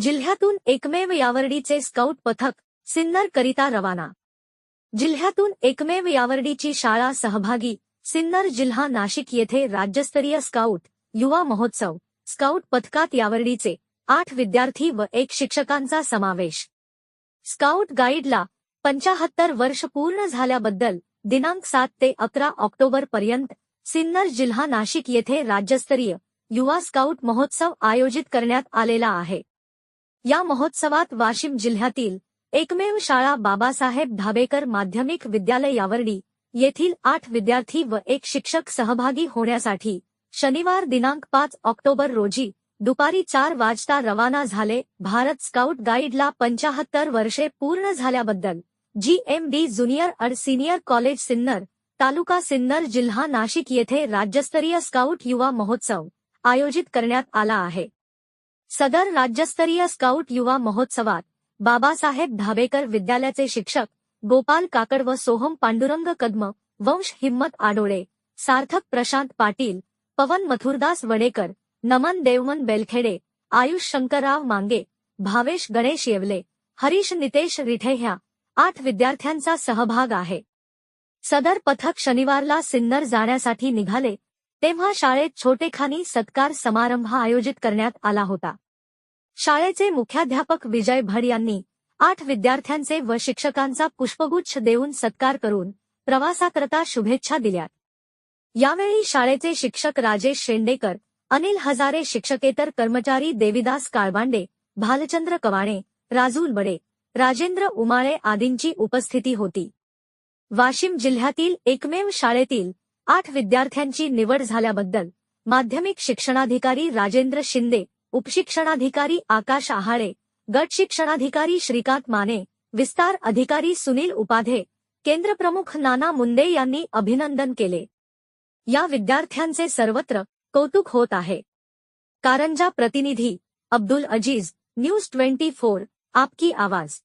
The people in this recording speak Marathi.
जिल्ह्यातून एकमेव यावर्डीचे स्काउट पथक सिन्नर करिता रवाना. जिल्ह्यातून एकमेव यावर्डीची शाळा सहभागी सिन्नर जिल्हा नाशिक येथे राज्यस्तरीय स्काउट युवा महोत्सव. स्काउट पथकात यावर्डीचे आठ विद्यार्थी व एक शिक्षकांचा समावेश. स्काउट गाईडला पंचाहत्तर वर्ष पूर्ण झाल्याबद्दल दिनांक सात ते अकरा ऑक्टोबर पर्यंत सिन्नर जिल्हा नाशिक येथे राज्यस्तरीय युवा स्काउट महोत्सव आयोजित करण्यात आलेला आहे. या महोत्सवात वाशिम जिल्ह्यातील एकमेव शाळा बाबासाहेब धाबेकर माध्यमिक विद्यालय यावर्डी येथील आठ विद्यार्थी व एक शिक्षक सहभागी होण्यासाठी शनिवार दिनांक पाच ऑक्टोबर रोजी दुपारी चार वाजता रवाना झाले. भारत स्काउट गाईडला पंचाहत्तर वर्षे पूर्ण झाल्याबद्दल GMD junior and senior college Sinnar taluka Sinnar जिल्हा नाशिक येथे राज्यस्तरीय स्काउट युवा महोत्सव आयोजित करण्यात आला आहे. सदर राज्यस्तरीय स्काउट युवा महोत्सवात बाबासाहेब धाबेकर विद्यालयाचे शिक्षक गोपाल काकड व सोहम पांडुरंग कदम वंश हिम्मत आडोळे सार्थक प्रशांत पाटील पवन मथुरदास वडेकर नमन देवमन बेलखेडे आयुष शंकरराव मांगे भावेश गणेश येवले हरीश नितेश रिठे ह्या आठ विद्यार्थ्यांचा सहभाग आहे. सदर पथक शनिवारला सिन्नर जाण्यासाठी निघाले तेव्हा शाळेत छोटेखानी सत्कार समारंभ आयोजित करण्यात आला होता. शाळेचे मुख्याध्यापक विजय भड यांनी आठ विद्यार्थ्यांचे व शिक्षकांचा पुष्पगुच्छ देऊन सत्कार करून प्रवासाकरता शुभेच्छा दिल्यात यावेळी शाळेचे शिक्षक राजेश शेंडेकर अनिल हजारे शिक्षकेतर कर्मचारी देविदास काळबांडे भालचंद्र कवाणे राजूल बडे राजेंद्र उमाळे आदींची उपस्थिती होती. वाशिम जिल्ह्यातील एकमेव शाळेतील आठ विद्यार्थ्यांची निवड झाल्याबद्दल माध्यमिक शिक्षणाधिकारी राजेंद्र शिंदे उपशिक्षणाधिकारी आकाश आहाळे गट शिक्षणाधिकारी श्रीकांत माने विस्तार अधिकारी सुनील उपाधे केंद्रप्रमुख नाना मुंडे यांनी अभिनंदन केले. या विद्यार्थ्यांचे सर्वत्र कौतुक होत आहे. कारंजा प्रतिनिधी Abdul Aziz news twenty four आपकी आवाज.